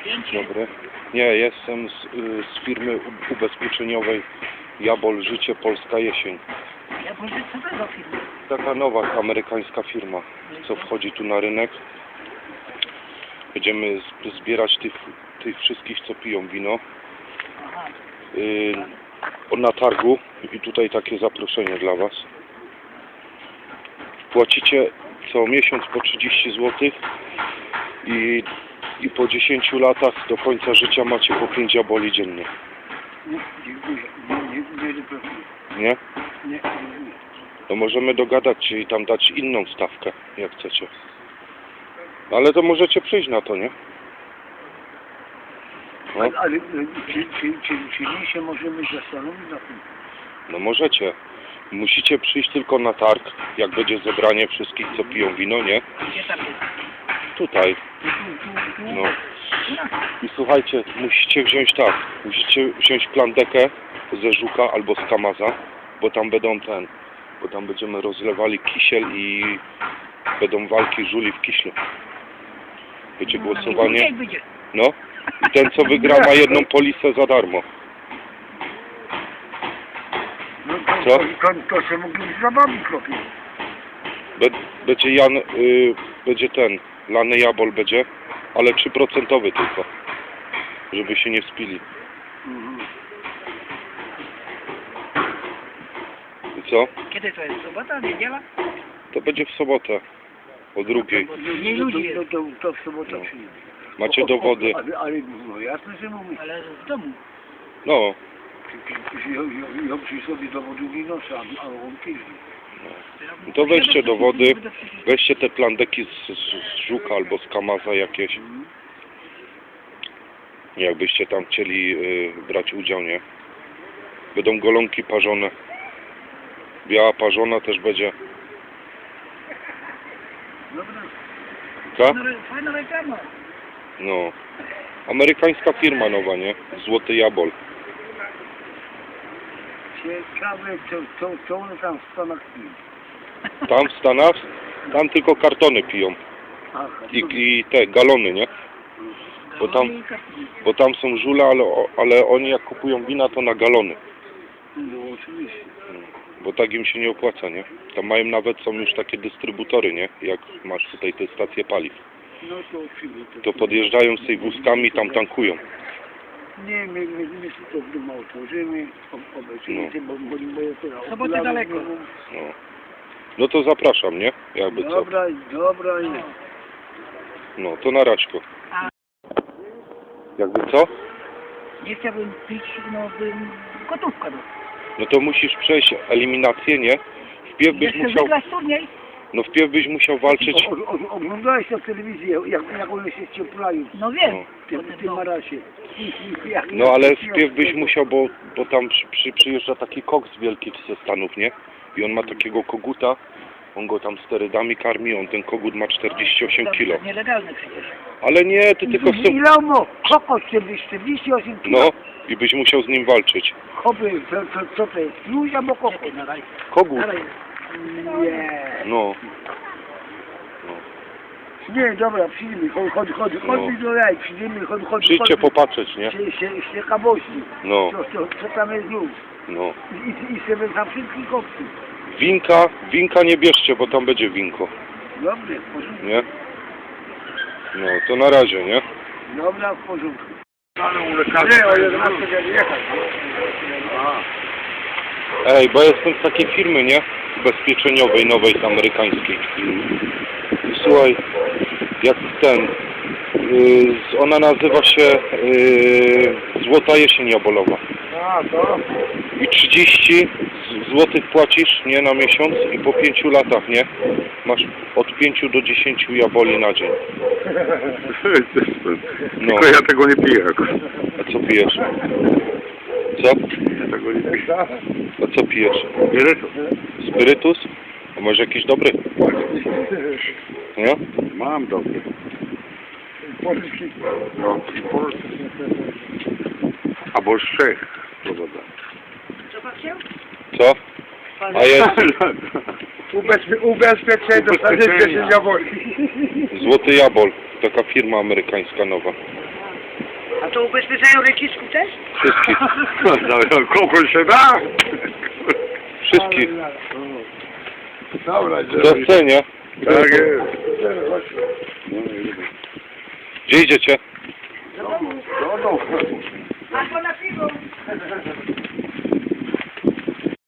Zdjęcie. Dobry. Nie, jestem z, y, z firmy ubezpieczeniowej Jabol Życie Polska Jesień. Ja może co tego filmu? Taka nowa amerykańska firma, co wchodzi tu na rynek. Będziemy z- zbierać tych, tych wszystkich, co piją wino Aha. y, na targu i tutaj takie zaproszenie dla Was. Płacicie co miesiąc po 30 zł i, i po 10 latach do końca życia macie po 5 jaboli dziennie. Nie, dziękuję. Nie, nie, nie, nie, Nie? nie, nie, nie. To możemy dogadać się i tam dać inną stawkę, jak chcecie. Ale to możecie przyjść na to, nie? No, Ale, ale e, czy, czy, czy, czy my się możemy zastanowić na tym? no możecie. Musicie przyjść tylko na targ, jak będzie zebranie wszystkich, co piją wino, nie? Gdzie tam jest? Tutaj. Tu, tu, tu, tu. No. I słuchajcie, musicie wziąć tak, musicie wziąć plandekę ze żuka albo z kamaza, bo tam będą ten, bo tam będziemy rozlewali kisiel i będą walki żuli w kiślu. Będzie głosowanie. Niech będzie. No. I ten co wygra ma jedną polisę za darmo. No to, Co? to, się mogli z wami kropić. Be- Będzie Jan, y, będzie ten, lany jabol będzie, ale 3% tylko. Żeby się nie spili. Mhm. I co? Kiedy to jest? Sobota, niedziela? To będzie w sobotę. O drugiej. Nie No, ludzi to, jest. to, to, to w sobotę No. przyjdzie. Macie O, o, dowody. Ale, ale no jasne, że mówi. Ale w domu. No. Ja przy sobie dowodu nie noszę, a, a on pili. To weźcie dowody. Weźcie te plandeki z, z, z żuka albo z kamaza jakieś. Jakbyście tam chcieli y, brać udział, nie? Będą golonki parzone. Biała parzona też będzie. Re- Fajna reklama. No. Amerykańska firma nowa, nie? Złoty Jabol. Ciekawe, co, co, co one tam w Stanach piją. Tam w Stanach, tam tylko kartony piją. Aha, I, i te galony, nie? Bo tam-. Bo tam są żule, ale, ale oni jak kupują wina, to na galony. No oczywiście. Bo tak im się nie opłaca, nie? Tam mają nawet, są już takie dystrybutory, nie? Jak masz tutaj te stacje paliw. No to oczywiście. To podjeżdżają z tej wózkami i tam tankują. Nie, my, my, my się to w domu otworzymy, ob- obejrzymy, No. bo, bo, bo ja teraz Soboty daleko. No. no to zapraszam, nie? Jakby co. Dobra, dobra, No. jest. No, to na raźko. A Jakby co? nie chciałbym pić, no bym gotówka. No. No to musisz przejść eliminację, nie? Wpierw byś Jeszcze musiał, wygrać turniej? No wpierw byś musiał walczyć. O, o, oglądałeś w telewizji, jak, jak one się cieplają No wiem. No. w tym, tym no. marasie. Jak- No ale wpierw byś musiał, bo, bo tam przy, przy, przyjeżdża taki koks wielki ze Stanów, nie? I on ma takiego koguta, on go tam sterydami karmi, on ten kogut ma 48 To kilo. jest nielegalne przecież. Ale nie, ty tylko. Ile on ma? Kokos 40, 48 kilo. No, i byś musiał z nim walczyć. Hopy, co, co, co to jest? Kluź albo? Czekaj, na razie. Kogut. Na razie. Nie. No, Nie, dobra, przyjdziemy, chodź, chodź, chodź, chodź No. do jaj, przyjdziemy, chodź, chodź, przyjdźcie chodź. popatrzeć, nie? Się, się, się kabości. No, Co, co, co tam jest znów? no. I, i sobie za wszystkich koksy. Winka, winka nie bierzcie, bo tam będzie winko, Dobrze, w porządku. nie? No, to na razie, nie? Dobra, w porządku. Nie, o 11 będzie jechać. Ej, bo jestem z takiej firmy, nie? Ubezpieczeniowej, nowej, z amerykańskiej. I słuchaj, jak ten, yy, ona nazywa się yy, Złota Jesień Jabolowa. A, to? I 30 z- złotych płacisz, nie, na miesiąc i po 5 latach, nie? Masz od 5 do 10 jaboli na dzień. No, Tylko ja tego nie piję a co pijesz? Co? Tego nie. A co pijesz? To. Spirytus? A może jakiś dobry? Nie? Mam dobry. Polski. No, Polski. Albo z Czech. Co? A jest Ubezpie, ubezpieczenie, dostaniecie się Ubezpieczenia. Złoty Jabol, taka firma amerykańska nowa. To ubezpieczają recisku też? Wszystkich. No, kogo się da? Wszystkich. Dobra, scenie. Tak jest. Gdzie idziecie?